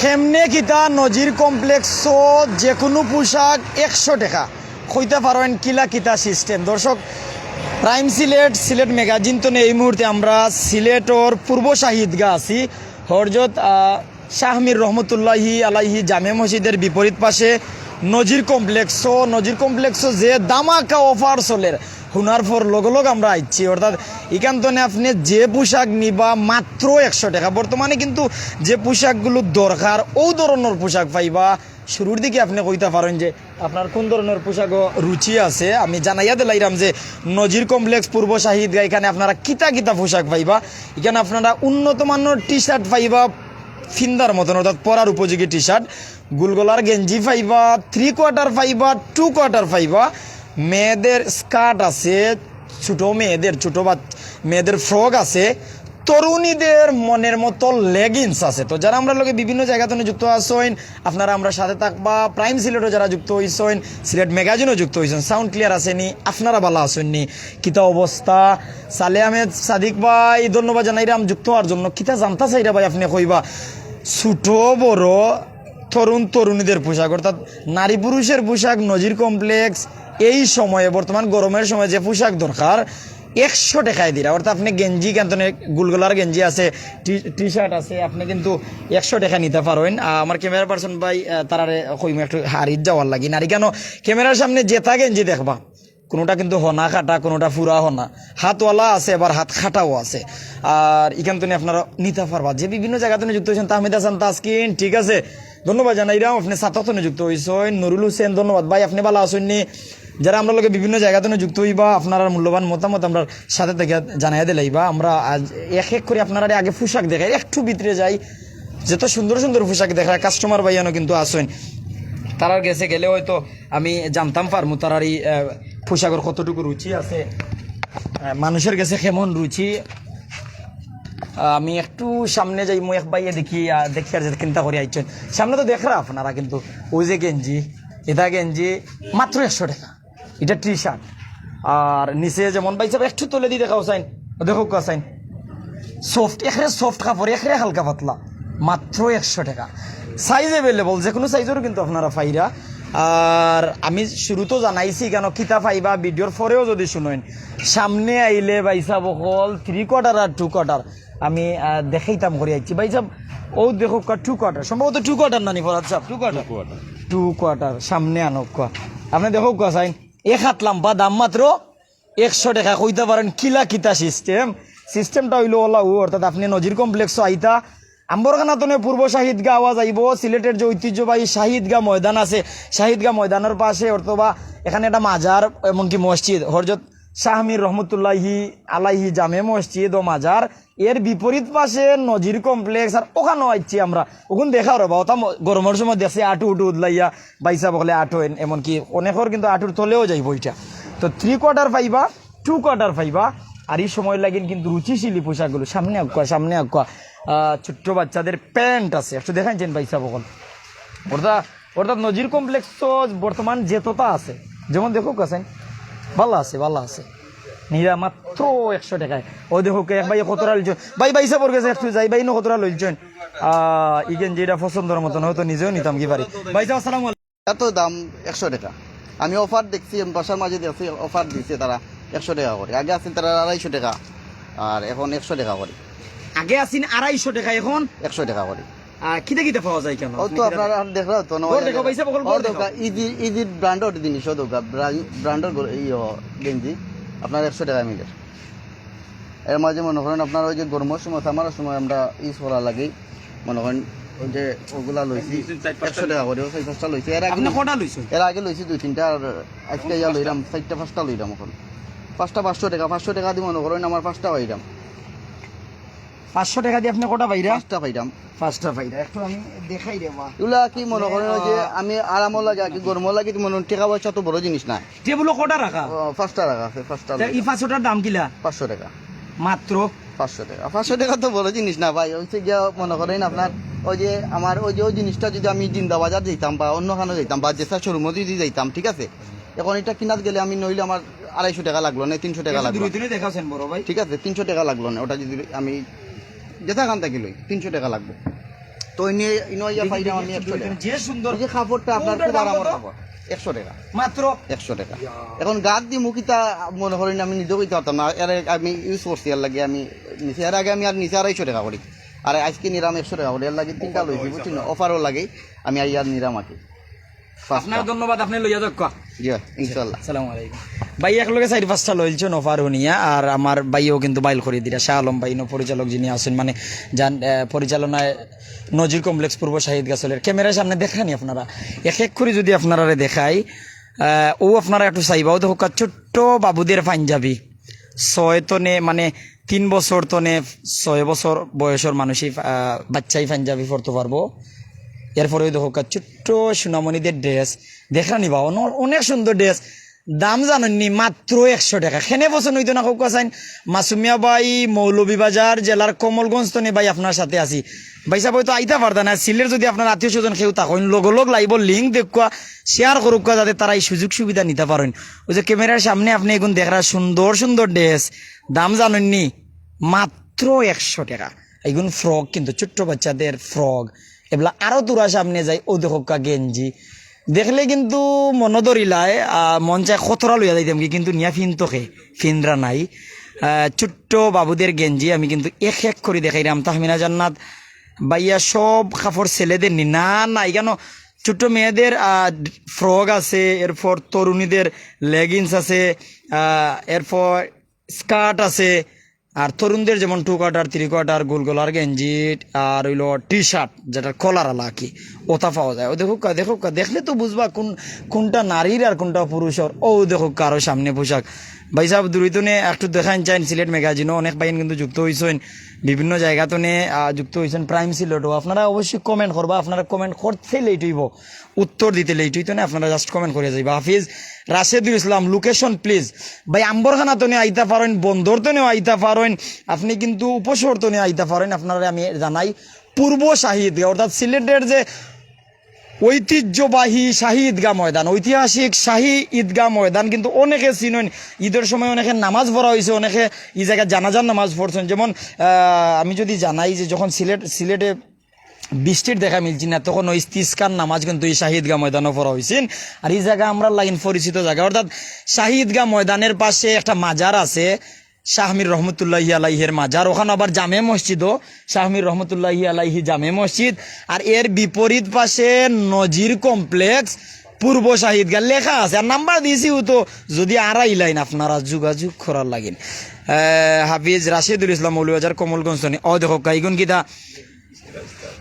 সেমনে কিতা নজির কমপ্লেক্স যে কোনো পোশাক একশো টাকা। কইতে পারেন কিলা কিতা সিস্টেম দর্শক প্রাইম সিলেট সিলেট ম্যাগাজিন তো এই মুহূর্তে। আমরা সিলেটর পূর্ব শাহিদগা আছি। হরজত শাহমির রহমতুল্লাহি আলাইহি জামে মসজিদের বিপরীত পাশে নজির কমপ্লেক্স নজির কমপ্লেক্স যে দামাকা অফার চলের। হুনার ফর লগে লগ আমরা আইছি। অর্থাৎ এখান থেকে আপনি যে পোশাক নিবা মাত্র একশো টাকা। বর্তমানে কিন্তু যে পোশাকগুলো দরকার, ও ধরনের পোশাক পাইবা। শুরুর দিকে আপনি কইতে পারেন যে, আপনার কোন ধরনের পোশাক রুচি আছে? আমি জানাইয়া দিলাইরাম যে, নজির কমপ্লেক্স পূর্ব শাহিদ এখানে আপনারা কিতা কিতা পোশাক পাইবা। এখানে আপনারা উন্নত মানের টি শার্ট পাইবা, ফিন্দার মতন, অর্থাৎ পরার উপযোগী টি শার্ট গুলগোলার গেঞ্জি পাইবা থ্রি কোয়ার্টার পাইবা টু কোয়ার্টার পাইবা। মেয়েদের স্কার্ট আছে, ছোট মেয়েদের, ছোট বা মেয়েদের ফ্রক আছে, তরুণীদের মনের মতো লেগিংস আছে। তো যারা আমরা লোকে বিভিন্ন জায়গাতে যুক্ত আসেন আপনারা আমরা সাথে থাকবা প্রাইম সিলেটও যারা যুক্ত হইছেন সিলেট ম্যাগাজিনও যুক্ত হইছেন সাউন্ড ক্লিয়ার আসেনি, আপনারা ভালো আসেননি কিতা অবস্থা? সালে আহমেদ সাদিক ভাই, ধন্যবাদ জানাইরাম যুক্ত হওয়ার জন্য। কিতা জানতা চাইরা ভাই, আপনি কইবা? ছোট, বড়, তরুণ, তরুণীদের পোশাক, অর্থাৎ নারী পুরুষের পোশাক, নজির কমপ্লেক্স এই সময়ে বর্তমান গরমের সময় যে পোশাক দরকার একশো টাকায় দিরা। অর্থাৎ আপনি গেঞ্জি কেন গুলগুলার গেঞ্জি আছে টি শার্ট আছে আপনি কিন্তু একশো টাকা নিতে আহ, আমার ক্যামেরা পার্সন ভাই তারারে কইম একটু হারিত যাওয়ার লাগি। নারী কেন? ক্যামেরার সামনে জেতা গেঞ্জি দেখবা কোনোটা কিন্তু হনা খাটা কোনোটা ফুরা হনা। হাতওয়ালা আছে আবার হাত খাটাও আছে। আর এখান থেকে আপনারা নিতে পারবা। যে বিভিন্ন জায়গাতে যুক্ত হয়েছেন তাহমিদ হাসান তাসকিন ঠিক আছে। ধন্যবাদ জানাইরাম আপনি সাতনে যুক্ত হয়েছেন। নুরুল হোসেন ধন্যবাদ। ভাই আপনি ভালো আসেননি যারা আমরা লোকে বিভিন্ন জায়গাতে যুক্ত হইবা, আপনার মূল্যবান মতামত আমরা সাথে থেকে জানাই দিলাইবা আমরা আজ এক এক করে আপনারা আগে পোশাক দেখাই, একটু ভিতরে যাই। যত সুন্দর সুন্দর পোশাক দেখায় কাস্টমার ভাইয়ানো কিন্তু আসেন তারার গেছে গেলে হয়তো আমি জানতাম পারমু তারার এই পোশাকের কতটুকু রুচি আছে। মানুষের কাছে কেমন রুচি? আমি একটু সামনে যাই, মই এক বাইয়ে দেখি দেখি আর চিন্তা করে, আইছেন। সামনে তো দেখরা আপনারা কিন্তু। ওই যে গেঞ্জি, এটা গেঞ্জি, মাত্র একশো টাকা। এটা টি শার্ট আর নিচে যেমন বাইছে একটু তুলে দিয়ে দেখাও সাইন দেখো সাইন সফট এখানে সফট কাপড় এখানে হালকা পাতলা। মাত্র একশো টাকা। সাইজ অ্যাভেলেবল যে কোনো সাইজেরও কিন্তু আপনারা পাইরা। আর আমি শুরুতেও জানাইছি কেন কিতা পাইবা? ভিডিওর পরেও যদি শুনেন। সামনে আইলে বাইসা বকল থ্রি কোয়ার্টার আর টু কোয়ার্টার আমি দেখাইতাম করে আইছি। বাইসা ও দেখো টু কোয়ার্টার সম্ভবত টু কোয়ার্টার নানি ফরাদ সাহেব টু কোয়ার্টার টু কোয়ার্টার সামনে আনক কোয়া আপনি দেখো সাইন এক হাত লাম্বা দাম মাত্র একশো টাকা। কইতে পারেন, কিলা কিতা সিস্টেম সিস্টেমটা হইল ওলা ও, অর্থাৎ আপনি নজির কমপ্লেক্স আইতা। আম্বরখানাতনে পূর্ব শাহিদগা আওয়াজ আইব, সিলেটের যে ঐতিহ্যবাহী শাহিদগা ময়দান আছে, শাহিদগা ময়দানের পাশে অথবা এখানে একটা মাজার, এমনকি মসজিদ, হরজত শাহমির রহমতুল্লাহি আলাইহি জামে মসজিদ ও মাজার। এর বিপরীত পাশে নজির কমপ্লেক্স আর ওখানেও আইছি আমরা। ওখানে দেখা রবা ওটা গরমের সময় দেখছি আটু উটু উদলাইয়া বাইসা বকলে আটু এমনকি অনেকের কিন্তু আটুর তলেও যাইব ওইটা তো থ্রি কোয়ার্টার পাইবা টু কোয়ার্টার পাইবা, আর এই সময় লাগিন কিন্তু রুচিশীলী পোশাকগুলো। সামনে আঁকা সামনে আঁকা ছোট্ট বাচ্চাদের প্যান্ট আছে। একটু দেখাইছেন বাইসা বকল অর্থাৎ অর্থাৎ নজির কমপ্লেক্স তো বর্তমান যেততা আছে। যেমন দেখো কাছেন ভালো আছে ভালো আছে। নিরা মাত্র একশো টাকায়। ও দেখো এক ভাই কতটা লইছেন ভাই বাইসা পর গেছে একটু যাই। ভাই ন কতটা লইছেন? ইগেন যেটা পছন্দের মতন হয়তো নিজেও নিতাম কি পারি ভাইসা আসসালাম এত দাম একশো টাকা। আমি অফার দেখছি বাসার মাঝে দেখছি অফার দিচ্ছে তারা একশো টাকা করে। আগে আসছেন তারা আড়াইশো টাকা আর এখন একশো টাকা করে। আগে আসিন আড়াইশো টাকা এখন? একশো টাকা করে। কিতে কিতে পাওয়া যায় কেন? ও তো আপনার দেখলাম তো ওর দেখো, পয়সা বকল, ওর দেখো। ইদি ইদি ব্র্যান্ডর জিনিস ও দোকা ব্র্যান্ডর ইয়ে গেঞ্জি। আপনার একশো টাকা মিলে এর মাঝে মনে করেন আপনার ওই যে গরমের সময় সামারের সময় আমরা ইউজ করা লাগে মনে করেন ওই যে ওগুলা লইছি একশো টাকা করে চার পাঁচটা লইছি এর আগে আপনি কটা লইছেন এর আগে লইছি দুই তিনটা আর আজকে ইয়া লইলাম চারটা পাঁচটা লইলাম এখন পাঁচটা পাঁচশো টাকা পাঁচশো টাকা দিয়ে মনে করেন আমার পাঁচটা পাইলাম পাঁচশো টাকা দিয়ে আপনি কটা পাইরা? পাঁচটা পাইলাম পাঁচটা পাইরা। একটু আমি দেখাই দেবা। এগুলা কি মনে করেন যে আমি আরামও লাগে আর কি গরমও লাগে মনে করেন টাকা পয়সা তো বড় জিনিস না টেবুলো কটা রাখা পাঁচটা টাকা আছে পাঁচটা এই পাঁচশোটার দাম কিলা? পাঁচশো টাকা। মাত্র? পাঁচশো টাকা। পাঁচশো টাকা তো বড় জিনিস না ভাই হচ্ছে গিয়া মনে করেন আপনার ওই যে আমার ওই যে ওই জিনিসটা যদি আমি জিন্দা বাজার যেতাম বা অন্য খানো যেতাম বা জেসা শোরুমও যদি যেতাম ঠিক আছে? এখন এটা কিনাত গেলে আমি নইলে আমার আড়াইশো টাকা লাগল না তিনশো টাকা লাগল। ঠিক আছে তিনশো টাকা লাগল না ওটা যদি আমি যেটা খান থাকি লই তিনশো টাকা লাগবে। তো ইয়া আমি একশো টাকা। যে সুন্দর যে কাপড়টা আপনার খুব দাম আরামের কত? কাপড় একশো টাকা। মাত্র? একশো টাকা। এখন গাত দি মুখিতা মনে করেন আমি নিজেও কইতে পারতাম না এর আমি ইউজ করছি এর লাগে আমি নিচে এর আগে আমি আর নিচে আড়াইশো টাকা করি। আর আজকে নিরাম একশো টাকা করি এর লাগে তিনটা লইছি বুঝছি না অফারও লাগে আমি আর ইয়ার নিরাম আঁকি আপনার ধন্যবাদ আপনি লইয়া যাক কোয়া। ইনশাল্লাহ আসসালামু আলাইকুম। ভাই একলগে চারি পাঁচটা লইলছেন অফার হনিয়া আর আমার ভাইও কিন্তু বাইল করে দিরা। শাহ আলম ভাই ন পরিচালক যিনি আছেন মানে যান আহ, পরিচালনায় নজির কমপ্লেক্স পূর্ব শাহিদ গাছলের। ক্যামেরার সামনে দেখানি আপনারা। এক এক করে যদি আপনারা দেখাই ও আপনারা একটু চাইবাও দেখো ছোট্ট বাবুদের পাঞ্জাবি। ছয় তনে মানে তিন বছর তনে ছয় বছর বয়সের মানুষই বাচ্চাই পাঞ্জাবি পরতে পারব। এরপরে ওই দেখো ছোট্ট সোনামণিদের ড্রেস দেখা নিবা অনেক সুন্দর ড্রেস দাম জানেননি, মাত্র একশো টাকা। খেনে পছন্দ হইতো না কাউকে চাইন মাসুমিয়া বাই, মৌলভীবাজার জেলার কমলগঞ্জ তনে ভাই আপনার সাথে আছি। ভাই সাহেব হয়তো আইতা পারতা না সিলের যদি আপনার আত্মীয় স্বজন থাকেন লগ লগ লাইব লিঙ্ক দেখুয়া শেয়ার করুক যাতে তারা এই সুযোগ সুবিধা নিতে পারেন। ওই যে ক্যামেরার সামনে আপনি এখন দেখরা সুন্দর সুন্দর ড্রেস দাম জানেননি, মাত্র একশো টাকা। এগুন ফ্রক কিন্তু, ছোট্ট বাচ্চাদের ফ্রক এগুলা আরও তোরা সামনে যায় ও দেখকা গেঞ্জি। দেখলে কিন্তু মনদরিলায় মন চায় খতরা লইয়া যাইতাম কি কিন্তু নিয়া ফিন তোকে ফিনরা নাই ছোট্ট বাবুদের গেঞ্জি আমি কিন্তু এক এক করে দেখাইলাম তাহমিনা জান্নাত, বাইয়া সব কাপড় ছেলেদের নি। না না কেন? ছোট্ট মেয়েদের ফ্রক আছে, এরপর তরুণীদের লেগিংস আছে এরপর স্কার্ট আছে আর তরুণদের যেমন টু কোয়ার্টার থ্রি কোয়ার্টার গোল গোলার গেঞ্জি আর হইল টি শার্ট যেটা কলার আলা কি, ওটা পাওয়া যায়। ও দেখো কা দেখো কা, দেখলে তো বুঝবা কোন, কোনটা নারীর আর কোনটা পুরুষের। ও দেখো কারও সামনে পোশাক। ভাই সাহেব, দুরিতনে একটু দেখান চাইন, সিলেট ম্যাগাজিনও অনেক বাইন কিন্তু যুক্ত হয়েছেন বিভিন্ন জায়গাতনে যুক্ত হয়েছেন প্রাইম সিলেটও আপনারা অবশ্যই কমেন্ট করবা, আপনারা কমেন্ট করতে লেট হইব। উত্তর দিতে লেট হইতো না, আপনারা জাস্ট কমেন্ট করে যাইবা। হাফিজ রাশেদুল ইসলাম লোকেশন প্লিজ ভাই, আম্বরখানা তনে আইতা পারেন, বন্দর তনেও আইতা পারেন, আপনি কিন্তু উপশহর তনে আইতা পারেন, আপনারা আমি জানাই, পূর্ব শাহিদ অর্থাৎ সিলেটের যে ঐতিহ্যবাহী শাহী ঈদগাহ ময়দান, ঐতিহাসিক শাহী ঈদগাহ ময়দান কিন্তু অনেকে চিনেন, ঈদের সময় অনেকে নামাজ পড়া হয়েছে, অনেকে এই জায়গায় জানাজার নামাজ পড়ছেন, যেমন আমি যদি জানাই যে যখন সিলেট, সিলেটে বৃষ্টির দেখা মিলছি না। তখন ওই ইস্তিস্কার নামাজ কিন্তু এই শাহিদগা ময়দানও পড়া হয়েছেন আর এই জায়গা আমরা লাইন পরিচিত জায়গা। অর্থাৎ শাহিদগা ময়দানের পাশে একটা মাজার আছে শাহমির রহমতুল্লাহ আলাইহের মাজার। ওখানে আবার জামে মসজিদও শাহমির রহমতুল্লাহ আলাইহি জামে মসজিদ। আর এর বিপরীত পাশে নজির কমপ্লেক্স, পূর্ব শাহিদগা লেখা আছে। আর নাম্বার দিয়েছি তো, যদি আড়াই লাইন আপনারা যোগাযোগ করার লাগেন। হাফিজ রাশিদুল ইসলাম মৌলবাজার কমলগঞ্জ ও দেখো কাইগুন কিতা?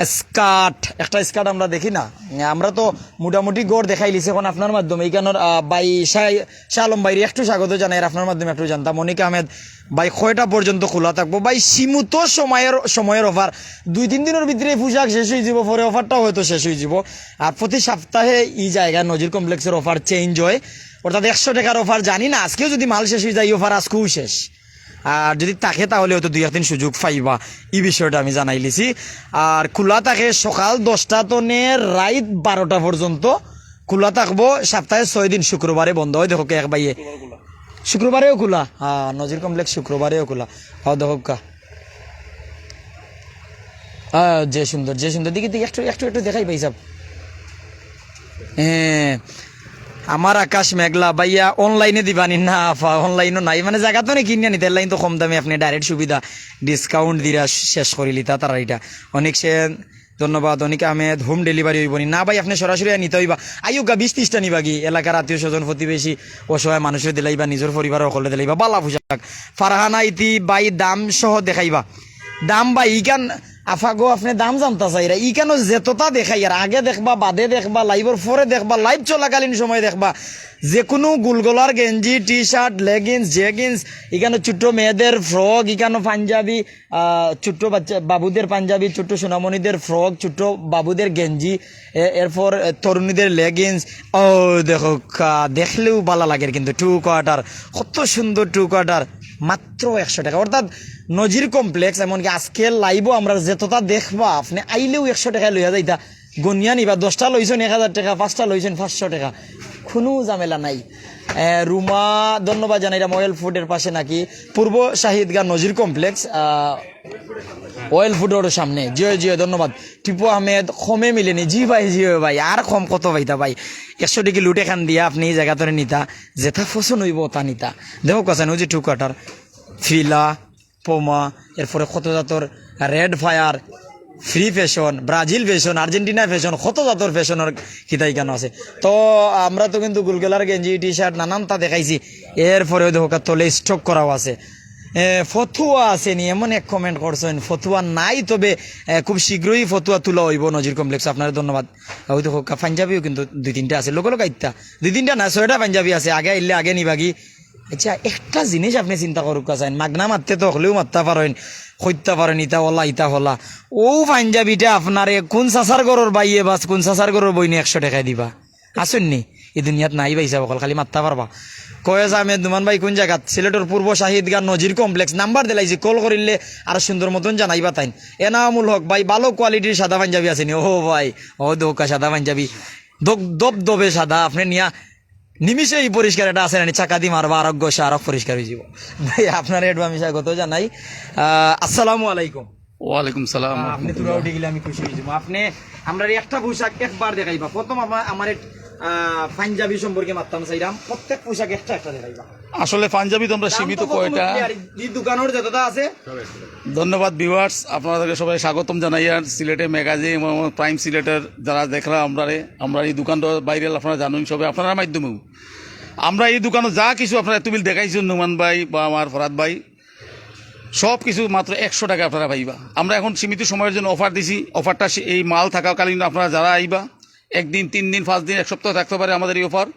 স্কার্ট। একটা স্কার্ট আমরা দেখি না। আমরা তো মোটামুটি গড় দেখাই লিছি এখন আপনার মাধ্যমে। এইখানোর বাই শাহ- আলম বাইরে একটু স্বাগত জানাই আপনার মাধ্যমে একটু জানতাম। মনিকা আহমেদ বাই কয়টা পর্যন্ত খোলা থাকব? বাই সীমিত সময়ের সময়ের অফার দুই, তিন দিনের ভিতরে পোশাক শেষ হয়ে যাব, পরে অফারটাও হয়তো শেষ হয়ে যাব। আর প্রতি সপ্তাহে এই জায়গায় নজির কমপ্লেক্সের অফার চেঞ্জ হয়। অর্থাৎ একশো টাকার অফার জানি না। আজকেও যদি মাল শেষ হয়ে যায়, এই অফার আজকেও শেষ। আর যদি থাকে তাহলে হয়তো দুই একদিন সুযোগ পাইবা। এই বিষয়টা আমি জানাই লিছি। আর খোলা থাকে সকাল দশটা তনে রাত বারোটা পর্যন্ত। খোলা থাকব সপ্তাহে ছয় দিন শুক্রবারে বন্ধ। হয় দেখো এক বাইয়ে। শুক্রবারেও খোলা? হ্যাঁ নজির কমপ্লেক্স শুক্রবারেও খোলা। হ্যাঁ দেখো কা। আহ, যে সুন্দর যে সুন্দর। দিকে একটু একটু একটু দেখাই পাই সব। হ্যাঁ। আমার আকাশ মেঘলা, ভাইয়া অনলাইনে দিবানি। না, আফা অনলাইনও নাই। মানে জায়গা তো কিনে নিতে লাইন তো কম দামে আপনি ডাইরেক্ট সুবিধা। ডিসকাউন্ট দিরা শেষ করে লিতা তারা এটা। অনেক সে ধন্যবাদ, অনেক আহমেদ হোম ডেলিভারি হইব নি, ভাই, আপনি সরাসরি নিতে হইবা। আইয়োগা বিশ ত্রিশটা নিবা কি? এলাকার আত্মীয় স্বজন, প্রতিবেশী, অসহায় মানুষের দিলাইবা নিজের পরিবার সকলে দিলাইবা বালা পোশাক। ফারহানা ইতি বাই দাম সহ দেখাইবা। দাম বা ইকান আফাগো আপনি দাম জানতা চাইরা, ই কেন যেতটা দেখাই? আর আগে দেখবা, বাদে দেখবা, লাইভের পরে দেখবা, লাইভ চলাকালীন সময় দেখবা, যে কোনো গুলগোলার গেঞ্জি টি শার্ট লেগিংস, জেগিংস এখানে ছোট্ট মেয়েদের ফ্রক এখানে পাঞ্জাবি ছোট্ট বাচ্চা, বাবুদের পাঞ্জাবি, ছোট্ট সোনামণিদের ফ্রক, ছোট্ট বাবুদের গেঞ্জি এরপর তরুণীদের লেগিংস, ও, দেখো দেখলেও ভালো লাগে কিন্তু, টু কোয়ার্টার, কত সুন্দর টু কোয়ার্টার। মাত্র একশো টাকা। অর্থাৎ নজির কমপ্লেক্স এমনকি আজকে লাইভও আমরা যেতটা দেখবা, আপনি আইলেও একশো টাকা লইয়া যাইতা। গনিয়া নিবা, দশটা লইছেন, এক হাজার টাকা, পাঁচটা লইছেন, পাঁচশো টাকা। কোনো ঝামেলা নাই। রুমা, ধন্যবাদ জানাই, এটা ময়েল ফুডের পাশে নাকি? পূর্ব শাহিদগা নজির কমপ্লেক্স অয়েল ফুডের সামনে। জিও জিও, ধন্যবাদ। টিপু আহমেদ কমে মিলেনি। জি ভাই জি ভাই আর কম কত ভাইতা ভাই? একশো টাকি লুটে খান দিয়া আপনি এই জায়গা ধরে নিতা যেটা ফসন হইব তা নিতা। দেখো কাছেন ওই যে টু কাটার ফিলা, পোমা, এরপরে কত জাতর red fire free fashion Brazil fashion Argentina fashion কত জাতর ফ্যাশনের কিতাই কেন আছে? তো আমরা তো কিন্তু গুলগেলার গেঞ্জি টি শার্ট নানানটা দেখাইছি। এরপরেও দেখো তলে স্টক করাও আছে। ফতুয়া আছে নি, এমন এক কমেন্ট করছেন, ফতুয়া নাই তবে খুব শীঘ্রই ফতুয়া তোলা হইব নজির কমপ্লেক্স আপনার ধন্যবাদ। ওই দেখো পাঞ্জাবিও কিন্তু দুই তিনটা আছে লোক লোক আইতা দুই তিনটা না, ছয়টা পাঞ্জাবি আছে, আগে আইলে আগে নিবাগি। আচ্ছা একটা জিনিস আপনি চিন্তা করুক মাগনা মারতে তো হলেও মারতে পারেন। সত্যা পারেন ইটা হলা ইটা হলা ও পাঞ্জাবিটা আপনারে কোন চাচার গরর বাইয়ে বাস, কোন চাচার গরর বইনি একশো টাকায় দিবা? আসুন নি, এই দুনিয়াত নাই পাইছা বকল, খালি মারতে পারবা। কয়েস আহমেদ দুমান ভাই, কোন জায়গাত? সিলেটের পূর্ব শাহিদ গান নজির কমপ্লেক্স, নাম্বার দিলাইছি, কল করিলে আর সুন্দর মতন জানাইবা তাইন। এনামুল হক ভাই, ভালো কোয়ালিটির সাদা পাঞ্জাবি আছে নি। ও ভাই, ও দোকা সাদা পাঞ্জাবি। দব দবে সাদা, আপনি নিয়া নিমিষে এই পরিষ্কার এটা না চাকা দিয়ে মারবা আরোগ্য সে আরও পরিষ্কার হয়ে যাব। ভাই আপনার এডু আমি স্বাগত জানাই। আহ, আসসালামু আলাইকুম। ওয়ালাইকুম সালাম। আপনি তোরা উঠে গেলে আমি খুশি হয়ে যাব। আপনি আমরা একটা পোশাক একবার দেখাইবা। প্রথম আমার পাঞ্জাবি সম্পর্কে মারতাম চাইলাম প্রত্যেক পোশাক একটা একটা দেখাইবা। আসলে পাঞ্জাবি তো আমরা সীমিত কয়টা? এই দোকানের যতটা আছে। ধন্যবাদ ভিউয়ার্স আপনাদেরকে সবাই স্বাগতম জানাই। আর সিলেটে ম্যাগাজিন এবং প্রাইম সিলেটের যারা দেখলাম আমরা আমরা এই দোকানটা বাইরে আপনারা জানুন সবাই। আপনার মাধ্যমেও। আমরা এই দোকানে যা কিছু আপনারা তুমি দেখাইছেন নুমান ভাই বা আমার ফরাদ ভাই সব কিছু মাত্র একশো টাকা আপনারা পাইবা। আমরা এখন সীমিত সময়ের জন্য অফার দিছি। অফারটা এই মাল থাকাকালীন আপনারা যারা আইবা একদিন তিন দিন পাঁচ দিন এক সপ্তাহ থাকতে পারে আমাদের এই অফার।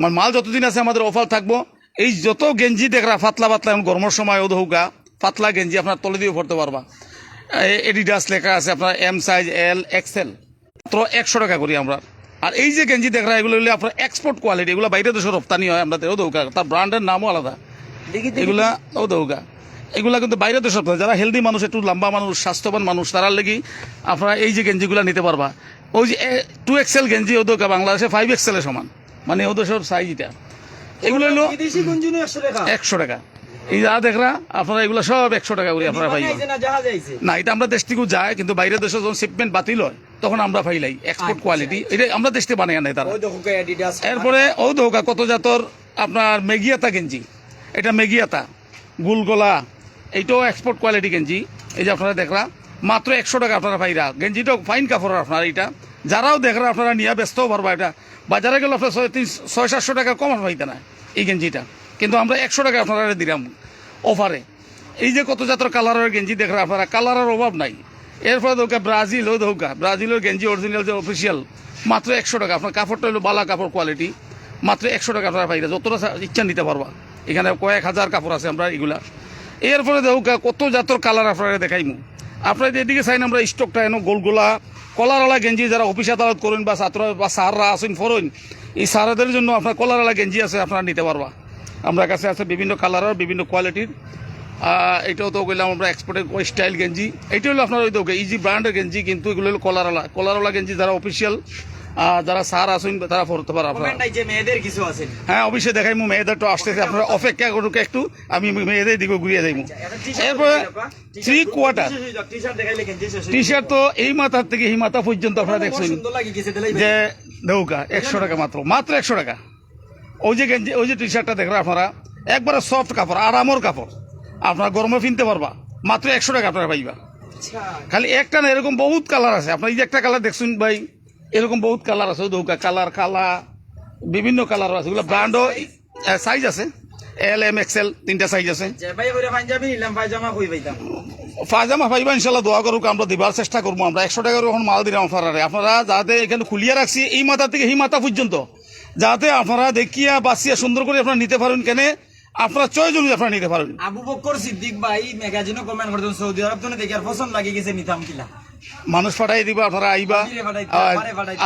মানে মাল যতদিন আছে আমাদের অফার থাকব। এই যত গেঞ্জি দেখরা পাতলা পাতলা এখন গরমের সময় ওদ হোকা পাতলা গেঞ্জি আপনার তলে দিয়ে পড়তে পারবা। এডিডাস লেখা আছে আপনার এম সাইজ এল এক্সেল মাত্র একশো টাকা করি আমরা। আর এই যে গেঞ্জি দেখরা এগুলো হলে আপনার এক্সপোর্ট কোয়ালিটি এগুলো বাইরে দেশে রপ্তানি হয় আমরা ও দৌকা তার ব্র্যান্ডের নামও আলাদা। এগুলা ও দৌগা এগুলা কিন্তু বাইরে কথা যারা হেলদি মানুষ একটু লম্বা মানুষ স্বাস্থ্যবান মানুষ তারা লেগে আপনারা এই যে গেঞ্জিগুলো নিতে পারবা। ওই যে টু এক্সেল গেঞ্জি ও দৌকা বাংলাদেশে ফাইভ এক্সেলের সমান। মানে ওদের সাইজ এটা এগুলো হলো একশো টাকা। এই যা দেখরা আপনারা এগুলো সব একশো টাকা করে আপনারা আইছে। না এটা আমরা দেশ থেকেও যায় কিন্তু বাইরের দেশে যখন শিপমেন্ট বাতিল হয় তখন আমরা ফাইলাই এক্সপোর্ট কোয়ালিটি এটা আমরা দেশ থেকে বানাই আনাই তারা। এরপরে ও দৌকা কত জাতর আপনার মেগিয়াতা গেঞ্জি। এটা মেগিয়াতা গুলগোলা এইটাও এক্সপোর্ট কোয়ালিটি গেঞ্জি। এই যে আপনারা দেখরা মাত্র একশো টাকা আপনারা পাইরা গেঞ্জিটাও ফাইন কাপড় আপনার এটা যারাও দেখরা আপনারা নিয়ে ব্যস্তও পারবা এটা। বাজারে গেলে আপনার ছয় তিন ছয় সাতশো টাকা কম পাইতে না এই গেঞ্জিটা। কিন্তু আমরা একশো টাকা আপনারা দিলাম অফারে এই যে কত জাতের কালারের গেঞ্জি দেখরা আপনারা কালারের অভাব নাই। এরপরে দৌকা ব্রাজিল ও দৌকা ব্রাজিলের গেঞ্জি অরিজিনাল যে অফিসিয়াল মাত্র একশো টাকা। আপনার কাপড়টা হলো বালা কাপড় কোয়ালিটি মাত্র একশো টাকা আপনারা পাইরা যতটা ইচ্ছা নিতে পারবা। এখানে কয়েক হাজার কাপড় আছে আমরা এগুলা। এরপরে দৌকা কত জাতর কালার আপনারা দেখাইমু। আপনারা যে এদিকে চাইন আমরা স্টকটা এনো গোলগোলা কলারওয়ালা গেঞ্জি যারা অফিস আদালত করেন বা ছাত্র বা সাররা আসেন ফরেন, এই সারাদের জন্য আপনার কলারওয়ালা গেঞ্জি আছে, আপনারা নিতে পারবা। আমরা কাছে আছে বিভিন্ন কালারের, বিভিন্ন কোয়ালিটির। এটাও তো গেলাম আমরা এক্সপোর্টের স্টাইল গেঞ্জি। এটা হলো আপনার ওই তো ইজি ব্র্যান্ডের গেঞ্জি, কিন্তু এগুলো হলো কলারওয়ালা কলারওয়ালা গেঞ্জি যারা অফিসিয়াল যারা সার আসুন তারা পড়তে পারে আপনারা। মেয়েদের কিছু আছে। হ্যাঁ অবশ্যই দেখাই মু মেয়েদের তো আসতেছে। আপনারা অপেক্ষা করুক একটু আমি মেয়েদের দিকে ঘুরিয়ে যাইমু এরপরে থ্রি কোয়ার্টার টি শার্ট তো এই মাথার থেকে এই মাথা পর্যন্ত আপনারা দেখছেন। যে নৌকা একশো টাকা মাত্র মাত্র একশো টাকা। ওই যে গেঞ্জি ওই যে টি শার্টটা দেখরা আপনারা একবারে সফট কাপড় আরামর কাপড়। আপনারা গরমে কিনতে পারবা মাত্র একশো টাকা আপনারা পাইবা। আচ্ছা। খালি একটা না এরকম বহুত কালার আছে। আপনার এই যে একটা কালার দেখছেন ভাই এরকম বহুত কালার আছে ধৌকা কালার কালা বিভিন্ন কালার আছে। এগুলো ব্র্যান্ডও সাইজ আছে। এল এম এক্সেল তিনটা সাইজ আছে। ফাজামা পাইবা ইনশাল্লাহ দোয়া করুক আমরা দিবার চেষ্টা করব। আমরা একশো টাকার এখন মাল দিলাম আপনারা আপনারা যাতে এখানে খুলিয়া রাখছি এই মাথা থেকে এই মাথা পর্যন্ত। যাতে আপনারা দেখিয়া বাঁচিয়া সুন্দর করে আপনারা নিতে পারেন কেন আপনারা চয়েস অনুযায়ী আপনারা নিতে পারেন। আবু বক্কর সিদ্দিক ভাই ম্যাগাজিনও কমেন্ট করতেন সৌদি আরব তো দেখি আর পছন্দ লাগে গেছে নিতাম কিলা? মানুষ ফাটাই দিবা আপনারা আইবা।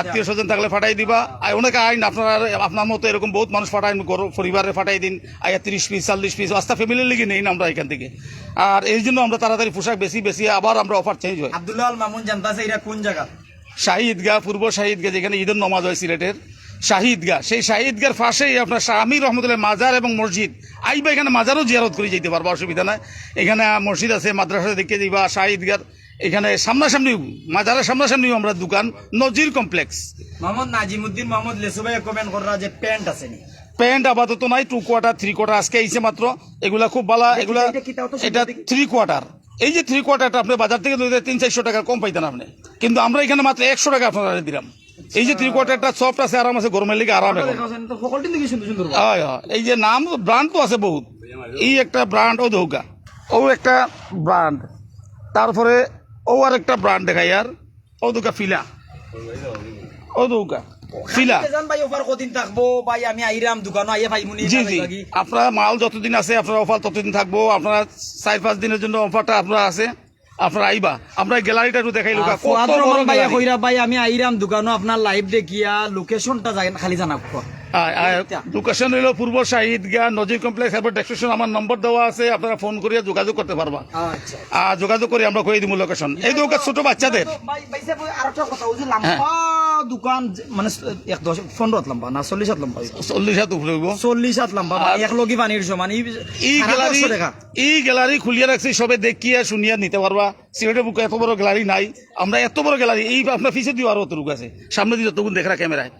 আত্মীয় স্বজন থাকলে ফাটাই দিবা। আর অনেকে আইন আপনারা আপনার মতো এরকম বহুত মানুষ ফাটাই পরিবারে ফাটাই দিন আয়া তিরিশ পিস চল্লিশ পিস আস্তা ফ্যামিলির লিগে নেই আমরা এখান থেকে। আর এই জন্য আমরা তাড়াতাড়ি পোশাক বেশি বেশি আবার আমরা অফার চেঞ্জ হয়। আব্দুল্লাহ আল মামুন জানতাছে এটা কোন জায়গা? শাহী ঈদগাহ পূর্ব শাহী ঈদগাহ যেখানে ঈদের নমাজ হয় সিলেটের। শাহী ঈদগাহ সেই শাহী ঈদগার পাশেই আপনার আমির রহমতুল্লাহ মাজার এবং মসজিদ। আইবা এখানে মাজারও জিয়ারত করে যেতে পারবা অসুবিধা নাই। এখানে মসজিদ আছে মাদ্রাসা দেখে যাইবা শাহী ঈদগার এখানে সামনাসামনি মাজারের সামনাসামনি আমরা দোকান নজির কমপ্লেক্স। মোহাম্মদ নাজিমুদ্দিন মোহাম্মদ লেসু ভাই কমেন্ট করা যে প্যান্ট আছে নি। প্যান্ট আপাতত নাই টু কোয়ার্টার থ্রি কোয়ার্টার আজকে আইছে মাত্র। এগুলা খুব ভালো এগুলা এটা থ্রি কোয়ার্টার এই যে থ্রি কোয়ার্টারটা আপনি বাজার থেকে তিন চারশো টাকা কম পাইতেন আপনি। কিন্তু আমরা এখানে মাত্র একশো টাকা আপনারা দিলাম। এই যে থ্রি কোয়ার্টারটা সফট আছে আরাম আছে গরমের লিগে আরাম হয় হয়। এই যে নাম ব্র্যান্ড তো আছে বহুত। এই একটা ব্র্যান্ড ও দৌকা ও একটা ব্র্যান্ড তারপরে ও আর একটা ব্র্যান্ড দেখাই আর। ও দৌকা ফিলা। ও দৌকা ফিলা। আপনার মাল যতদিন আছে আপনার অফার ততদিন থাকব। আপনারা চার পাঁচ দিনের জন্য অফারটা আপনার আছে। আপনারা আইবা। আমরা গ্যালারিটা একটু দেখাই লোকা। কইরা ভাই আমি আইরাম দোকানে আপনার লাইভ দেখিয়া লোকেশনটা খালি জানাব। লোকেশন হইল পূর্ব শাহিদ গা নজির কমপ্লেক্স এবার ডেসক্রিপশন আমার নম্বর দেওয়া আছে আপনারা ফোন করিয়া যোগাযোগ করতে পারবা। আচ্ছা আর যোগাযোগ করে আমরা কয়ে দিব লোকেশন এই দোকান ছোট বাচ্চাদের। ভাই ভাই সাহেব আরেকটা কথা ওই যে লম্বা দোকান মানে এক দশ পনেরো হাত লম্বা না চল্লিশ হাত লম্বা চল্লিশ হাত উপরে চল্লিশ হাত লম্বা এক লগি সমান। ই গ্যালারি গ্যালারি খুলিয়া রাখছি সবে দেখিয়া শুনিয়া নিতে পারবা। সিলেটের বুকে এত বড় গ্যালারি নাই। আমরা এত বড় গ্যালারি এই আপনার পিছিয়ে আরও অতটুকু আছে। সামনে দিয়ে যতক্ষণ দেখা ক্যামেরায়।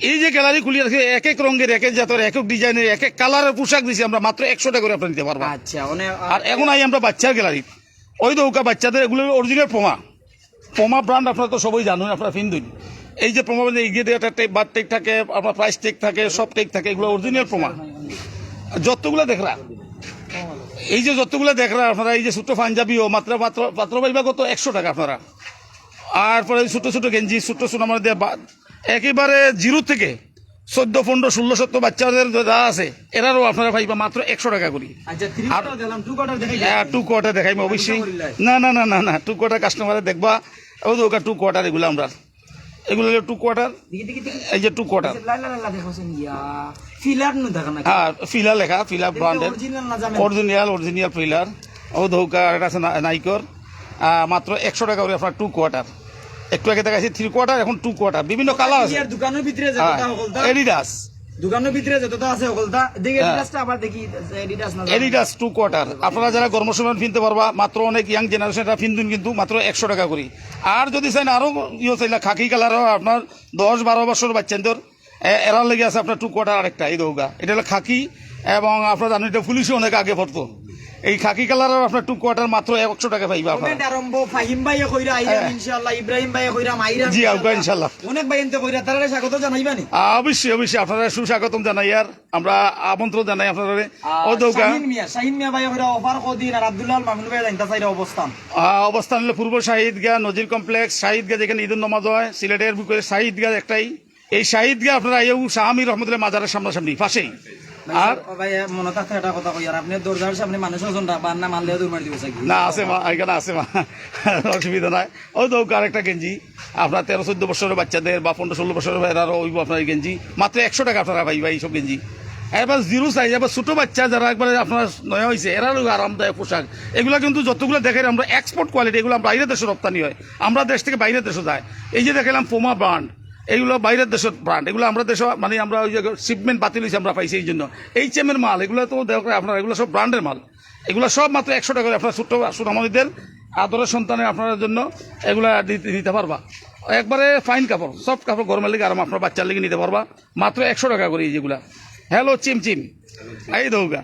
এই যে গ্যালারি খুলিয়া রাখছি এক এক রঙের এক এক জাতের এক এক ডিজাইনের এক এক কালারের পোশাক দিছি আমরা মাত্র একশো টাকা করে আপনার নিতে পারবা। আচ্ছা মানে আর এখন আই আমরা বাচ্চার গ্যালারি ওই দৌকা বাচ্চাদের এগুলো অরিজিনাল পোমা পোমা ব্র্যান্ড আপনারা তো সবাই জানেন আপনারা ফিন্দুন এই যে পোমা মানে এগিয়ে দিয়ে একটা টেক বার টেক থাকে আপনার প্রাইস টেক থাকে সব টেক থাকে এগুলো অরিজিনাল পোমা যতগুলো দেখরা এই যে যতগুলো দেখরা আপনারা এই যে ছোট পাঞ্জাবিও মাত্র পাত্র পাত্র পাইবা কত? একশো টাকা আপনারা। আর পরে ছোট ছোট গেঞ্জি ছোট ছোট বা- একেবারে জিরো থেকে চোদ্দ পনেরো ষোলো সত্তর বাচ্চাদের যা আছে এরারও আপনারা পাইবা মাত্র একশো টাকা করি। আচ্ছা দিলাম টু কোয়ার্টার দেখাই হ্যাঁ টু কোয়ার্টার দেখাইম অবশ্যই। না না না না না টু কোয়ার্টার কাস্টমারে দেখবা ও তো টু কোয়ার্টার এগুলো আমরা এগুলো হলো টু কোয়ার্টার দেখি এই যে টু কোয়ার্টার না হ্যাঁ ফিলার লেখা ফিলার ব্র্যান্ডের অরিজিনাল অরিজিনাল ফিলার ও ধৌকা এটা আছে নাইকর। মাত্র একশো টাকা করে আপনার টু কোয়ার্টার একটু আগে দেখাচ্ছি থ্রি কোয়ার্টার এখন টু কোয়ার্টার বিভিন্ন কালার আছে। দোকানের ভিতরে হ্যাঁ এডিডাস দোকানের ভিতরে যেটা আছে দেখি হ্যাঁ। এডিডাসটা আবার দেখি এডিডাস না এডিডাস টু কোয়ার্টার আপনারা যারা গরমসময় কিনতে পারবা মাত্র অনেক ইয়াং জেনারেশনটা কিন্তু মাত্র একশো টাকা করি। আর যদি চাইন আরও ইয়ে চাইলে খাকি কালারও আপনার দশ বারো বছর বাচ্চাদের এরার লেগে আছে আপনার টু কোয়ার্টার আরেকটা এই দৌগা। এটা হলো খাকি এবং আপনার জানেন এটা পুলিশও অনেক আগে পড়তো। এই খাকি কালারের আপনার টু কোয়ার্টার মাত্র একশো টাকা পাইবা আপনার। কমেন্ট আরম্ভ ফাহিম ভাইয়ে কইরা আইরাম হ্যাঁ। ইনশাআল্লাহ ইব্রাহিম ভাইয়ে কইরা মাইরাম জি, আউকা ইনশাআল্লাহ। অনেক ভাই এনতে কইরা তারা স্বাগত জানাইবানি অবশ্যই অবশ্যই আপনারা সুস্বাগতম জানাই আর আমরা আমন্ত্রণ জানাই আপনারা ও দৌগা শাহিন মিয়া শাহিন মিয়া ভাইয়ে কইরা অফার কদিন আর আব্দুল্লাহ মামুন ভাই জানতা চাইরা অবস্থান। অবস্থান হলো পূর্ব শাহিদগা নজির কমপ্লেক্স শাহিদগা যেখানে ঈদুল নামাজ হয় সিলেটের বুকে শাহিদগা একটাই। এই শাহিদগা আপনারা এই শাহামি রহমতুল্লাহ মাজারের সামনাসামনি পাশেই। আর ভাই মনে থাকতে একটা কথা কই আর আপনি দরজার সামনে মানুষ ওজন না মানলে দূর মারি দিব না আছে মা এখানে আছে মা। অসুবিধা নাই। ওই তো আরেকটা গেঞ্জি। আপনার তেরো চোদ্দ বছরের বাচ্চাদের বা পনেরো ষোলো বছরের এরারও ওইব আপনার গেঞ্জি। মাত্র একশো টাকা আপনারা পাইবা এইসব গেঞ্জি। এবার জিরো সাইজ এবার ছোটো বাচ্চা যারা একবারে আপনার নয়া হয়েছে এরারও আরামদায়ক পোশাক। এগুলো কিন্তু যতগুলো দেখাই আমরা এক্সপোর্ট কোয়ালিটি এগুলো বাইরের দেশে রপ্তানি হয়। আমরা দেশ থেকে বাইরের দেশে যায়। এই যে দেখালাম পোমা ব্র্যান্ড এইগুলো বাইরের দেশের ব্র্যান্ড এগুলো আমরা দেশ মানে আমরা ওই যে শিপমেন্ট বাতিল হয়েছে আমরা পাইছি এই জন্য। এইচ এম এর মাল, এগুলো তো দেখো আপনার, এগুলো সব ব্র্যান্ডের মাল। এগুলো সব মাত্র একশো টাকা আপনার ছোট্ট সুনামণিদের আদরের সন্তানের আপনার জন্য এগুলা নিতে পারবা। একবারে ফাইন কাপড় সব কাপড় গরমের লিগে আরাম আপনার বাচ্চার লিগে নিতে পারবা। মাত্র একশো টাকা করে এই যেগুলা। হ্যালো চিম চিম এই দৌগা।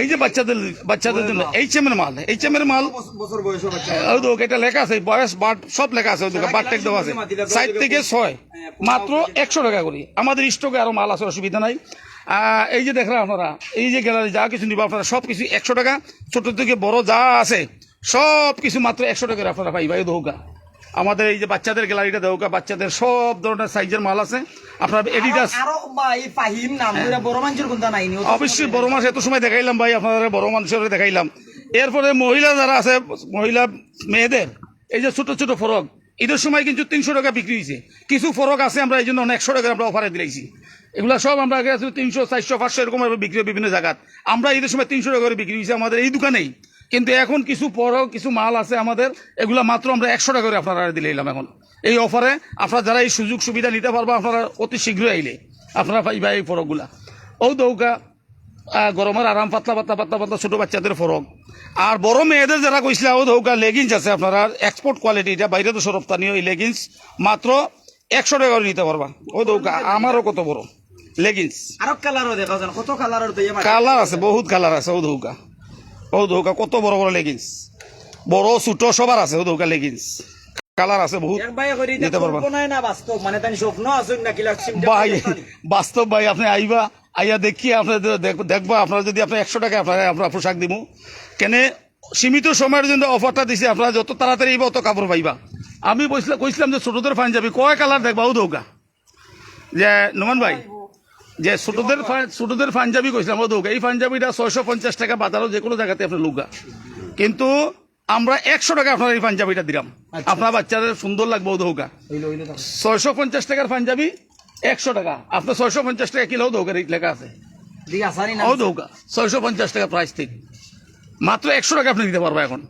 এই যে বাচ্চাদের বাচ্চাদের জন্য এইচ এম এর মাল এইচ এম এর মাল। বছর বয়স বাচ্চা। ওই তো এটা লেখা আছে বয়স বাট সব লেখা আছে ওদিকে বাট টেক দেওয়া আছে। সাইড থেকে ছয় মাত্র একশো টাকা করি। আমাদের স্টকে আরও মাল আছে অসুবিধা নাই। আহ, এই যে দেখলাম আপনারা এই যে গ্যালারি যা কিছু নিবা আপনারা সব কিছু একশো টাকা। ছোট থেকে বড় যা আছে সব কিছু মাত্র একশো টাকা আপনারা পাইবা এই দৌকা আমাদের এই যে বাচ্চাদের গ্যালারিটা দৌকা বাচ্চাদের সব ধরনের সাইজের মাল আছে। আপনার এডিডাস অবশ্যই বড় মাছ এত সময় দেখাইলাম ভাই আপনাদের বড় মানুষের দেখাইলাম। এরপরে মহিলা যারা আছে মহিলা মেয়েদের এই যে ছোট ছোট ফরক ঈদের সময় কিন্তু তিনশো টাকা বিক্রি হয়েছে। কিছু ফরক আছে আমরা এই জন্য একশো টাকা আমরা অফারে দিলাইছি। এগুলো সব আমরা আগে তিনশো চারশো পাঁচশো এরকম বিক্রি বিভিন্ন জায়গাত। আমরা ঈদের সময় তিনশো টাকা করে বিক্রি হয়েছে আমাদের এই দোকানেই। কিন্তু এখন কিছু ফরক কিছু মাল আছে আমাদের এগুলো মাত্র আমরা একশো টাকা করে আপনারা দিলে এলাম এখন। এই অফারে আপনারা যারা এই সুযোগ সুবিধা নিতে পারবা আপনারা অতি শীঘ্রই আইলে আপনারা পাইবা এই ফরকগুলা ও দৌকা গরমের আরাম পাতলা পাতলা পাতলা পাতলা ছোট বাচ্চাদের ফরক আর বড় মেয়েদের যারা কইছিল ও ধৌকা লেগিংস আছে আপনারা এক্সপোর্ট কোয়ালিটি এটা বাইরে তো রপ্তানি এই লেগিংস মাত্র একশো টাকা করে নিতে পারবা। ও ধৌকা আমারও কত বড় লেগিংস আরও কালারও দেখা কত ইয়ে কালার আছে বহুত কালার আছে ও ধৌকা ও ধৌকা কত বড় বড় লেগিংস বড় ছোট সবার আছে ও ধৌকা লেগিংস কালার আছে বহুত। নিতে পারবা। মানে ভাই বাস্তব ভাই আপনি আইবা আইয়া দেখি আপনার দেখ- দেখবা আপনারা যদি আপনি একশো টাকা আপনারা আপনার পোশাক দিব কেনে সীমিত সময়ের জন্য অফারটা দিছে আপনারা যত তাড়াতাড়ি আইবা অত কাপড় পাইবা। আমি কইছিলাম যে ছোটদের ফাইন যাবি কয় কালার দেখবা ও দৌকা যে নোমান ভাই যে ছোটদের ছোটদের পাঞ্জাবি কইছিলাম ও এই পাঞ্জাবিটা ছয়শো পঞ্চাশ টাকা বাজারও যে কোনো জায়গাতে আপনি লুগা কিন্তু আমরা একশো টাকা আপনার এই পাঞ্জাবিটা দিলাম। আপনার বাচ্চাদের সুন্দর লাগবে ও দৌকা ছয়শো পঞ্চাশ টাকার পাঞ্জাবি একশো টাকা। আপনার ছয়শো পঞ্চাশ টাকা কিলো দৌকা রেট লেখা আছে। ও দৌকা ছয়শো পঞ্চাশ টাকা প্রাইস ঠিক। মাত্র একশো টাকা আপনি দিতে পারব এখন।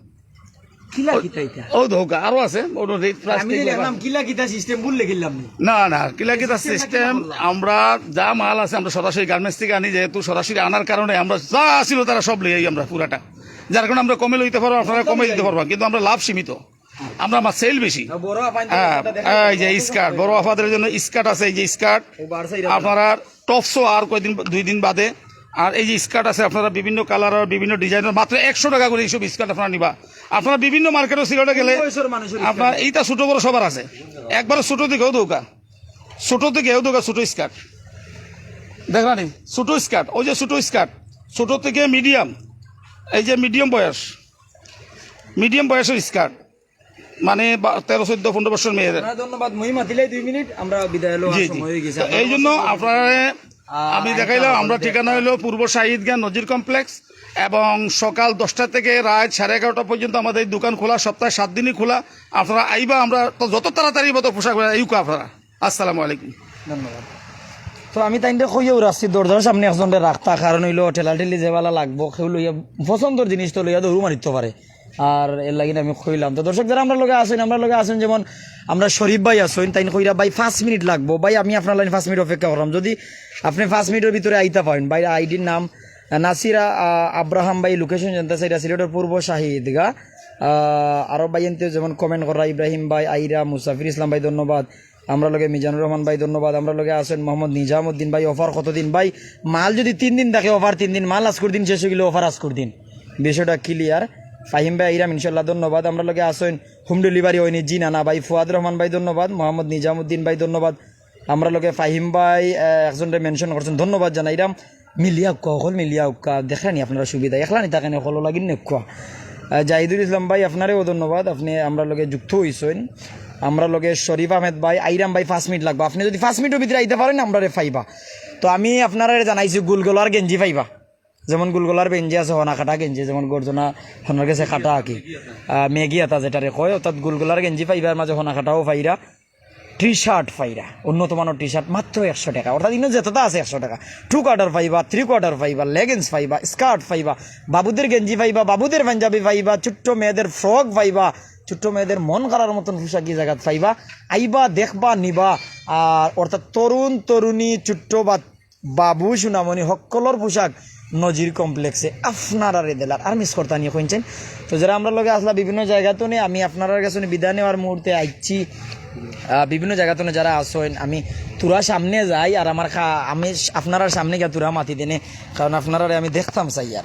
কিলা কিতা এটা? ও আরও আছে ওর রেট প্রাইস আমি দেখলাম কিলা কিতা সিস্টেম বললে কিনলাম না। না না কিলা কিতা সিস্টেম আমরা যা মাল আছে আমরা সরাসরি গার্মেন্টস থেকে আনি যেহেতু সরাসরি আনার কারণে আমরা যা ছিল তারা সব লিয়ে আমরা পুরাটা। যার কারণে আমরা কমে লইতে পারব আপনারা কমে দিতে পারব কিন্তু আমরা লাভ সীমিত। আমরা আমার সেল বেশি। বড় হ্যাঁ এই যে স্কার্ট বড় আপাদের জন্য স্কার্ট আছে এই যে স্কার্ট আপনারা টপসও আর কয়দিন দুই দিন বাদে আর এই যে স্কার্ট আছে আপনারা বিভিন্ন কালারের বিভিন্ন ডিজাইনের মাত্র একশো টাকা করে এইসব স্কার্ট আপনারা নিবা। আপনারা বিভিন্ন মার্কেটে সিলেটে গেলে আপনার এইটা ছোটো বড় সবার আছে। একবার ছোট থেকেও দৌকা। ছোটো থেকেও দৌকা ছোটো স্কার্ট। দেখলানি ছোট স্কার্ট ওই যে ছোট স্কার্ট ছোট থেকে মিডিয়াম এই যে মিডিয়াম বয়স মিডিয়াম বয়সের স্কার্ট। মানে তেরো চোদ্দ পনেরো বছর মেয়েদের। ধন্যবাদ মহিমা দিলে দুই মিনিট আমরা বিদায় হয়ে এই জন্য আপনারা আমি দেখাইলাম আমরা ঠিকানা হলো পূর্ব শাহিদগান নজির কমপ্লেক্স এবং সকাল দশটা থেকে রাত সাড়ে এগারোটা পর্যন্ত আমাদের এই দোকান খোলা সপ্তাহে সাত দিনই খোলা। আপনারা আইবা আমরা তো যত তাড়াতাড়ি মতো পোশাক ইউকা আপনারা। আসসালামু আলাইকুম। ধন্যবাদ। তো আমি তাইনটা কইও রাখছি দরজার সামনে একজনরে রাখতা কারণ হইল ঠেলা ঠেলি যেবালা লাগবো সেও লইয়া পছন্দর জিনিস তো লইয়া দৌড়ু মারিতে পারে। আর এর লাগিন আমি কইলাম তো দর্শক, যারা আমরা লোকে আসেন আমরা লোকে আসেন যেমন আমরা শরীফ ভাই আসেন তাইন কইরা, ভাই, পাঁচ মিনিট লাগবো। ভাই, আমি আপনার লাইন পাঁচ মিনিট অপেক্ষা করলাম। যদি আপনি পাঁচ মিনিটের ভিতরে আইতা পারেন। ভাই আইডির নাম নাসিরা আব্রাহাম ভাই লোকেশন জানতে চাইরা সিলেটের পূর্ব শাহিদগা আরও ভাই যেমন কমেন্ট করা, ইব্রাহিম ভাই, আইরা, মুসাফির ইসলাম ভাই, ধন্যবাদ। আমরা লগে মিজানুর রহমান ভাই, ধন্যবাদ। আমরা লগে আছেন মোহাম্মদ নিজামুদ্দিন ভাই, অফার কতদিন? ভাই, মাল যদি তিন দিন থাকে, অফার তিন দিন, মাল আজকুর দিন শেষ হয়ে গেলে অফার আজকুর দিন। বিষয়টা ক্লিয়ার ফাহিম ভাই ইরাম ইনশাল্লাহ ধন্যবাদ। আমরা লগে আসেন হোম ডেলিভারি হয়নি। জি নানা ভাই ফুয়াদ রহমান ভাই ধন্যবাদ। মোহাম্মদ নিজামুদ্দিন ভাই ধন্যবাদ। আমরা লগে ফাহিম ভাই আহ, একজনরে মেনশন করছেন। ধন্যবাদ জানাইরাম মিলিয়া উক্কা অকল মিলিয়া উক্কা। দেখলানি আপনারা সুবিধা? একলানি তাকানি অকল লাগিন নেকুয়া জাহিদুল ইসলাম ভাই আপনারেও ধন্যবাদ। আপনি আমরা লগে যুক্ত হইছেন। আমরা লগে শরীফ আহমেদ ভাই আইরাম ভাই পাঁচ মিনিট লাগবে। আপনি যদি পাঁচ মিনিটের ভিতরে আইতে পারেন আমরা ফাইবা। তো আমি আপনারা জানাইছি গুলগোলার গেঞ্জি ফাইবা। যেমন গুলগোলার বেঞ্জি আছে, হনা কাটা গেঞ্জি, যেমন গর্জনা, হনার গেছে কাটা আঁকি মেগি এটা যেটারে কয়, অর্থাৎ গুলগোলার গেঞ্জি পাইবার মাঝে হনা কাটাও ফাইরা টি শার্ট ফাইরা উন্নত মানের টি শার্ট মাত্র একশো টাকা। অর্থাৎ ইনো যেতটা আছে একশো টাকা। টু কোয়ার্টার পাইবা থ্রি কোয়ার্টার পাইবা লেগিংস পাইবা স্কার্ট পাইবা, বাবুদের গেঞ্জি পাইবা, বাবুদের পাঞ্জাবি ফাইবা ছোট্ট মেয়েদের ফ্রক পাইবা, ছোট্ট মেয়েদের মন করার মতন পোশাকি জায়গাত পাইবা, আইবা, দেখবা, নিবা, আর অর্থাৎ তরুণ, তরুণী, ছোট্ট বা বাবু, সুনামণি সকলের পোশাক নজির কমপ্লেক্সে আপনারা দেলার, আর মিস করতা নিয়ে কইছেন তো যারা আমরা লগে আসলা বিভিন্ন জায়গাতে নিয়ে, আমি আপনার কাছে বিদায় নেওয়ার মুহূর্তে আইছি বিভিন্ন জায়গাতে যারা আসেন, আমি তুরা সামনে যাই, আর আমার খা- আমি আপনার সামনে গিয়ে তুরা মাতি দেনে, কারণ আপনারা আমি দেখতাম চাই আর।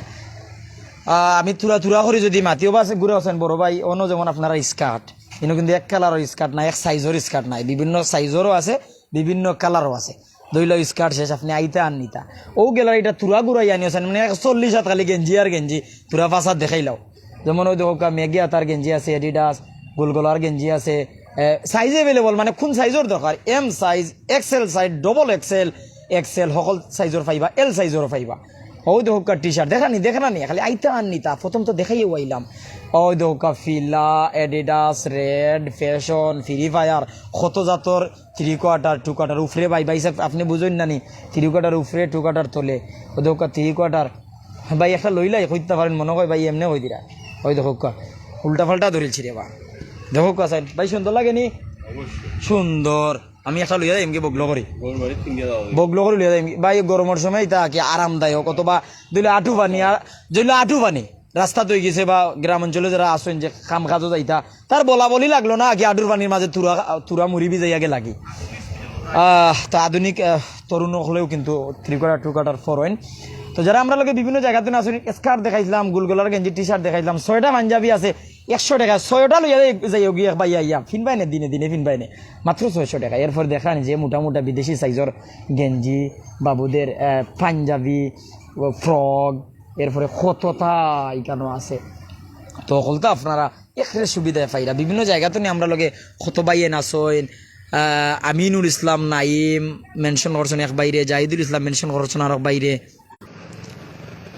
আমি তুরা তুরা করে যদি মাতিও বা ঘুরে আছেন বড় ভাই, অন্য যেমন আপনারা স্কার্ট। কিন্তু কিন্তু এক কালারের স্কার্ট নাই, এক সাইজের স্কার্ট নাই। বিভিন্ন সাইজেরও আছে, বিভিন্ন কালারও আছে। দইল স্কার্ট শেষ, আপনি আইতা আর নিতা। ও গ্যালারিটা তুরা ঘুরাই আনিয়েছেন মানে চল্লিশ হাত খালি গেঞ্জি আর গেঞ্জি, তুরা দেখাই দেখাইলাও যেমন ওই দেখো মেগি আতার গেঞ্জি আছে, এডিডাস, গোলগোলার গেঞ্জি আছে সাইজ এভেলেবল মানে কোন সাইজৰ দরকার M size XL size double XL XL সকল সাইজৰ পাইবা এল সাইজৰ পাইবা। ও দেখোকা টি শার্ট দেখা নি দেখা নি খালি আইতা আন নিতা প্রথম তো দেখাই আইলাম ও দেখোকা Fila Adidas red fashion free fire কত জাতর থ্রি কোয়ার্টার টু কোয়ার্টার উফরে বাই বাই সাহেব আপনি বুঝুন না নি থ্রি কোয়ার্টার উফরে টু কোয়ার্টার তোলে। ও দেখোকা থ্রি কোয়ার্টার ভাই একটা লইলাই কইতে পারেন মনে হয় ভাই এমনি হই দিরা। ওই দেখোকা উল্টা পাল্টা ধরেছি রে বা। দেখো কাসাইন ভাই সুন্দর লাগেনি সুন্দর। আমি একটা লইয়া যাই এমকে বগলো করি। বগলো করে লইয়া যাই। বা এই গরমের সময় এটা কি আরামদায়ক অথবা দিলে আঠু পানি আর যদি আঠু পানি। রাস্তা তৈ গেছে বা গ্রাম অঞ্চলে যারা আসেন যে কাম কাজও যাইতা তার বলা বলি লাগল না কি আঠুর পানির মাঝে তুরা তুরা মুড়ি বিজাইয়াকে লাগি। আহ, তো আধুনিক তরুণ হলেও কিন্তু থ্রি কোয়ার্টার টু কোয়ার্টার ফোর ওয়েন তো যারা আমরা লোকে বিভিন্ন জায়গাতে আসুন স্কার্ট দেখাইছিলাম গুলগোলার গেঞ্জি টি শার্ট দেখাইছিলাম ছয়টা পাঞ্জাবি আছে একশো টাকা ছয়টা লইয়া যাই গিয়ে বাইয়া ইয়া ফিনবাই নে দিনে দিনে ফিনবাই নে মাত্র ছয়শো টাকা। এরপর দেখান যে মোটা মোটা বিদেশি সাইজর গেঞ্জি বাবুদের পাঞ্জাবি ফ্রক এরপরে কতটা ইকানো আছে। তো হলতো আপনারা একরে সুবিধায় পাইরা বিভিন্ন জায়গাতে আমরা লগে খতবাইয়ে নাচইন আহ, আমিনুল ইসলাম নাইম মেনশন করছেন এক বাইরে জাহিদুল ইসলাম মেনশন করছেন আর এক বাইরে।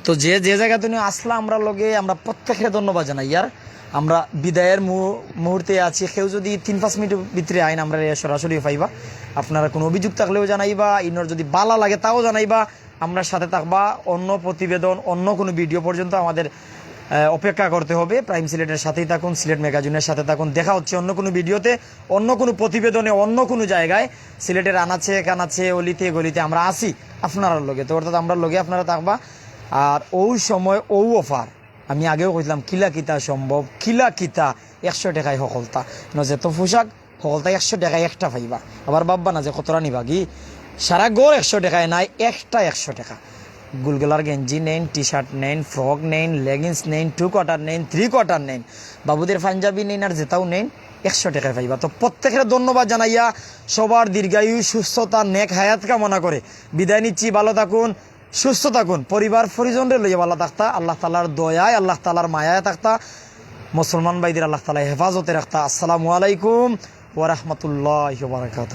তো যে যে জায়গা তুমি আসলাম, আমরা লগে আমরা প্রত্যেকের ধন্যবাদ জানাই, ইয়ার। আমরা বিদায়ের মুহূর্তে আছি। কেউ যদি তিন, পাঁচ মিনিট ভিতরে আইন, আমরা সরাসরি পাইবা। আপনারা কোনো অভিযোগ থাকলেও জানাইবা, ইনর যদি বালা লাগে তাও জানাইবা। আমরা সাথে থাকবা, অন্য প্রতিবেদন, অন্য কোনো ভিডিও পর্যন্ত আমাদের অপেক্ষা করতে হবে। প্রাইম সিলেটের সাথেই থাকুন, সিলেট ম্যাগাজিনের সাথে থাকুন। দেখা হচ্ছে অন্য কোনো ভিডিওতে, অন্য কোনো প্রতিবেদনে, অন্য কোনো জায়গায়। সিলেটের আনাচে কানাচে, অলিতে গলিতে আমরা আসি আপনার লগে। তো অর্থাৎ আমরা লগে আপনারা থাকবা। আর ওই সময় ও অফার আমি আগেও কইলাম কিলা কিতা সম্ভব কিলা কিতা একশো টাকায় সকলতা ন যেত পোশাক সকলতা একশো টাকায় একটা পাইবা আবার ভাববা না যে কতটা নিবা কি? সারা গড় একশো টাকায় নাই, একটা একশো টাকা। গুলগুলার গেঞ্জি নেন টি শার্ট নেন ফ্রক নেন লেগিংস নেন টু কোয়ার্টার নেন থ্রি কোয়ার্টার নেন বাবুদের পাঞ্জাবি নেন আর জেতাও নেন একশো টাকায় পাইবা তো প্রত্যেকের ধন্যবাদ জানাইয়া সবার দীর্ঘায়ু, সুস্থতা, নেক হায়াত কামনা করে। বিদায় নিচ্ছি, ভালো থাকুন। সুস্থ থাকুন, পরিবার পরিজনরে লইয়া ভালো থাকতা, আল্লাহ তালার দয়ায়, আল্লাহ তালার মায়ায় থাকতা, মুসলমান ভাইদের আল্লাহ তালা হেফাজতে রাখতা। আসসালামু আলাইকুম ওরহমতুল্লাহ বারকাত